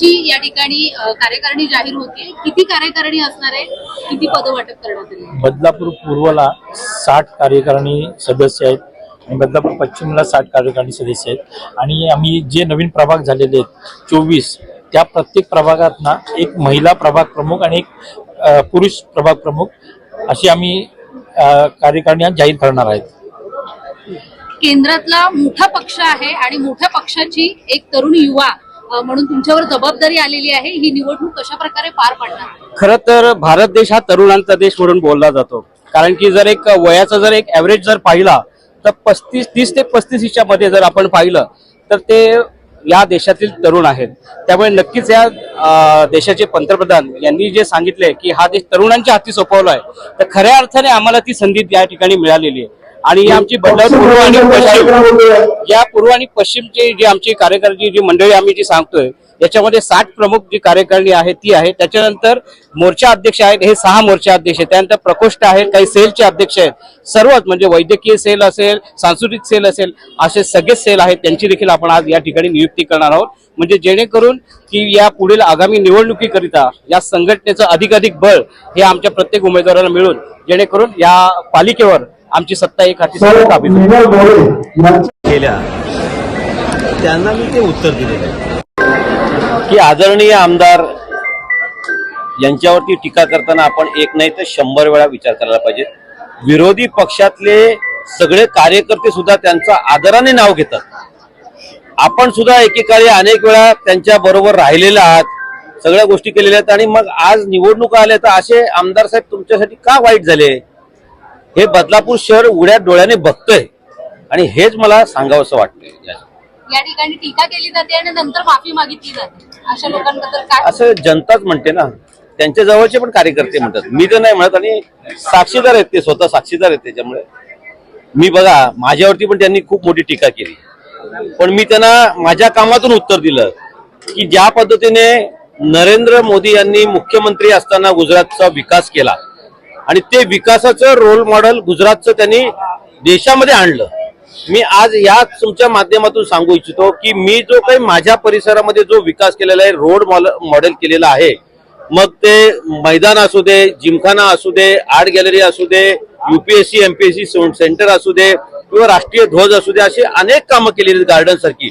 ची या ठिकाणी कार्यकारिणी जाहीर होती किती कार्यकारिणी असणार आहे? किती पदं वाटप करण्यात आली बदलापूर पूर्वला साठ कार्यकारिणी सदस्य आहेत आणि बदलापूर पश्चिमला साठ कार्यकारिणी सदस्य आहेत. आणि आम्ही जे नवीन प्रभाग झालेले आहेत चोवीस त्या प्रत्येक प्रभागात ना एक महिला प्रभाग प्रमुख आणि एक पुरुष प्रभाग प्रमुख अशी आम्ही कार्यकारिणी जाहीर करणार आहेत. केंद्रातला मोठा पक्ष आहे आणि मोठ्या पक्षाची एक तरुण युवा म्हणून तुमच्यावर जबाबदारी आलेली आहे. ही निवडणूक कशा प्रकारे पार पाडणार? खर तर भारत देश हा तरुणांचा देश म्हणून बोलला जातो. कारण की जर एक वयाचा जर एक ऍव्हरेज जर पाहिला तर पस्तीस तीस ते पस्तीसच्या मध्ये जर आपण पाहिलं तर ते या देशातील तरुण आहेत. त्यामुळे नक्कीच या देशाचे पंतप्रधान यांनी जे सांगितले की हा देश तरुणांच्या हाती सोपवला आहे तर खऱ्या अर्थाने आम्हाला ती संधी या ठिकाणी मिळालेली आहे. आणि आमची पूर्व आणि पश्चिम या पूर्व आणि पश्चिमची जी आमची कार्यकारिणी जी मंडळी आम्ही जी सांगतोय याच्यामध्ये साठ प्रमुख जी कार्यकारिणी आहे ती आहे. त्याच्यानंतर मोर्चा अध्यक्ष आहेत हे सहा मोर्चा अध्यक्ष आहेत. त्यानंतर प्रकोष्ठ आहेत काही सेलचे अध्यक्ष आहेत. सर्वच म्हणजे वैद्यकीय सेल असेल सांस्कृतिक सेल असेल असे सगळेच सेल आहेत. त्यांची देखील आपण आज या ठिकाणी नियुक्ती करणार आहोत. म्हणजे जेणेकरून की या पुढील आगामी निवडणुकीकरिता या संघटनेचं अधिकाधिक बळ हे आमच्या प्रत्येक उमेदवाराला मिळून जेणेकरून या पालिकेवर आमची सत्ता एक हाती होईल. केल्या. त्यांना मी ते उत्तर दिलेलं आहे. की आदरणीय आमदार यांच्यावरती टीका करताना आपण एक नाही तर शंभर वेळा विचार करायला पाहिजे. विरोधी पक्षातले सगळे कार्यकर्ते सुद्धा त्यांचं आदराने नाव घेतात. आपण सुद्धा एकेकाळी अनेक वेळा त्यांच्या बरोबर राहिलेले आहात सगळ्या गोष्टी केलेल्या आहेत आणि मग आज निवडणुका आल्या तर असे आमदार साहेब तुमच्यासाठी का वाईट झाले? हे बदलापूर शहर उघड्या डोळ्याने बघतोय. आणि हेच मला सांगावंसं वाटतंय. या ठिकाणी टीका केली जाते आणि नंतर माफी मागितली जाते. अशा लोकांबद्दल काय असं जनताच म्हणते ना. त्यांच्या जवळचे पण कार्यकर्ते म्हणतात. मी तर नाही म्हणत आणि साक्षीदार आहेत ते स्वतः साक्षीदार आहेत त्याच्यामुळे. मी बघा माझ्यावरती पण त्यांनी खूप मोठी टीका केली. पण मी त्यांना माझ्या कामातून उत्तर दिलं की ज्या पद्धतीने नरेंद्र मोदी यांनी मुख्यमंत्री असताना गुजरातचा विकास केला आणि ते विकासाचं रोल मॉडेल गुजरातचं त्यांनी देशामध्ये आणलं. मी आज या तुमच्या माध्यमातून सांगू इच्छितो की मी जो काही माझ्या परिसरामध्ये जो विकास केलेला आहे रोड मॉडेल केलेला आहे मग ते मैदान असू दे जिमखाना असू दे आर्ट गॅलरी असू दे युपीएससी एमपीएससी सेंटर असू दे किंवा राष्ट्रीय ध्वज असू दे अशी अनेक कामं केलेली गार्डन सारखी.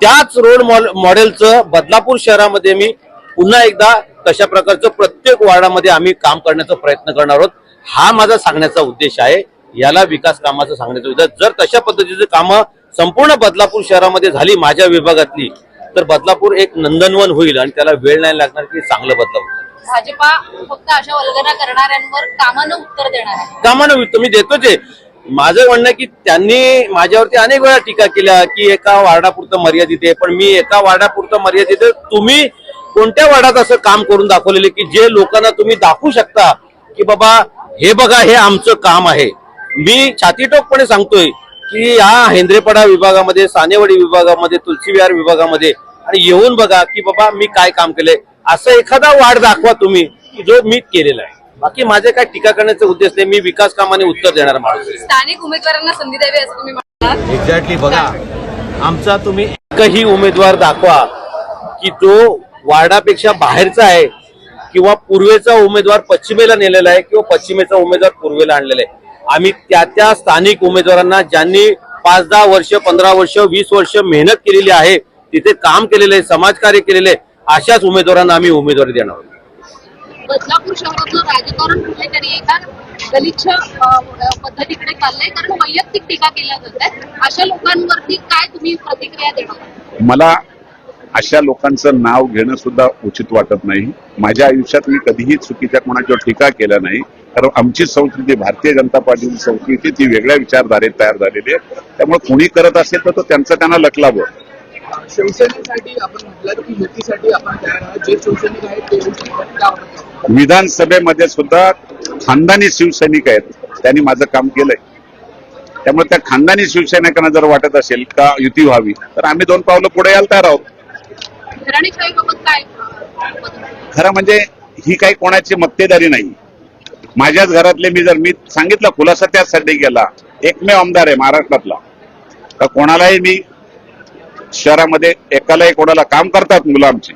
त्याच रोड मॉडेलचं बदलापूर शहरामध्ये मी पुन्हा एकदा तशा प्रकारचं प्रत्येक वार्डामध्ये आम्ही काम करण्याचा प्रयत्न करणार आहोत. हा माझा सांगण्याचा उद्देश आहे. याला विकास कामाचं सांगण्याचा उद्देश जर तशा पद्धतीची कामं संपूर्ण बदलापूर शहरामध्ये झाली माझ्या विभागातली तर बदलापूर एक नंदनवन होईल आणि त्याला वेळ नाही लागणार की चांगलं बदलापूर भाजपा फक्त अशा वल्गना करणाऱ्यांवर कामानं उत्तर देणार आहे. कामानं तुम्ही देतोच आहे. माझं म्हणणं आहे की त्यांनी माझ्यावरती अनेक वेळा टीका केल्या की एका वार्डापुरतं मर्यादित आहे. पण मी एका वार्डापुरतं मर्यादित आहे. तुम्ही कोणत्या वार्डात असं काम करून दाखवलेले की जे लोकांना तुम्ही दाखवू शकता की बाबा हे बघा हे आमचं काम आहे. मी छातीटोकपणे सांगतोय की या हेंद्रेपडा विभागामध्ये सानेवाडी विभागामध्ये तुलसीविहार विभागामध्ये आणि येऊन बघा की बाबा मी काय काम केलंय. असं एखादा वार्ड दाखवा तुम्ही की जो मी केलेला आहे. बाकी माझे काय टीका करण्याचा उद्देश नाही. मी विकास कामाने उत्तर देणार माणूस आहे. स्थानिक उमेदवारांना संधी द्यावी असं तुम्ही एक्झॅक्टली बघा. आमचा तुम्ही एकही उमेदवार दाखवा की जो वार्डापेक्षा बाहेरचा आहे किंवा पूर्वेचा उमेदवार पश्चिमेला नेलेला आहे किंवा पश्चिमेचा उमेदवार पूर्वेला आणलेला आहे. आम्ही त्या त्या स्थानिक उमेदवारांना ज्यांनी पाच दहा वर्ष पंधरा वर्ष वीस वर्ष मेहनत केलेली आहे तिथे काम केलेलं आहे समाजकार्य केलेलं आहे अशाच उमेदवारांना आम्ही उमेदवारी देणार आहोत. बदलापूर शहरातलं राजकारण कुठेतरी एका गलिच्छ पद्धतीकडे चाललंय कारण वैयक्तिक टीका केल्या जात अशा लोकांवरती काय तुम्ही प्रतिक्रिया देणार मला अशा लोकांचं नाव घेणं सुद्धा उचित वाटत नाही. माझ्या आयुष्यात मी कधीही चुकीच्या कोणाच्यावर टीका केल्या नाही. कारण आमची संस्कृती भारतीय जनता पार्टीची संस्कृती ती वेगळ्या विचारधारेत तयार झालेली आहे. त्यामुळे कुणी करत असेल तर तो त्यांचं त्यांना लटलावं. शिवसेनेसाठी आपण म्हटलं की युतीसाठी आपण तयार आहात. जे शिवसैनिक आहेत ते येऊ शकतात त्या आवडतात. विधानसभेमध्ये सुद्धा खानदानी शिवसैनिक आहेत. त्यांनी माझं काम केलंय. त्यामुळे त्या खानदानी शिवसैनिकांना जर वाटत असेल का युती व्हावी तर आम्ही दोन पावलं पुढे यायला तयार आहोत. खरं म्हणजे ही काही कोणाची मक्तेदारी नाही. माझ्याच घरातले मी जर मी सांगितलं खुलासा त्याचसाठी केला. एकमेव आमदार आहे महाराष्ट्रातला. तर कोणालाही मी शहरामध्ये एकालाही कोणाला काम करतात मुलं आमची.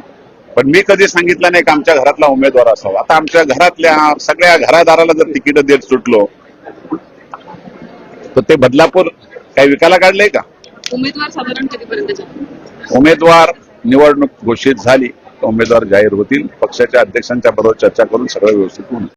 पण मी कधी सांगितलं नाही की आमच्या घरातला उमेदवार असावा. आता आमच्या घरातल्या सगळ्या घरादाराला जर तिकीट देत सुटलो तर ते बदलापूर काही विकायला काढलंय का? उमेदवार साधारण कधीपर्यंत उमेदवार निवडणूक घोषित झाली तर उमेदवार जाहीर होतील. पक्षाच्या अध्यक्षांच्या बरोबर चर्चा करून सगळं व्यवस्थित होईल.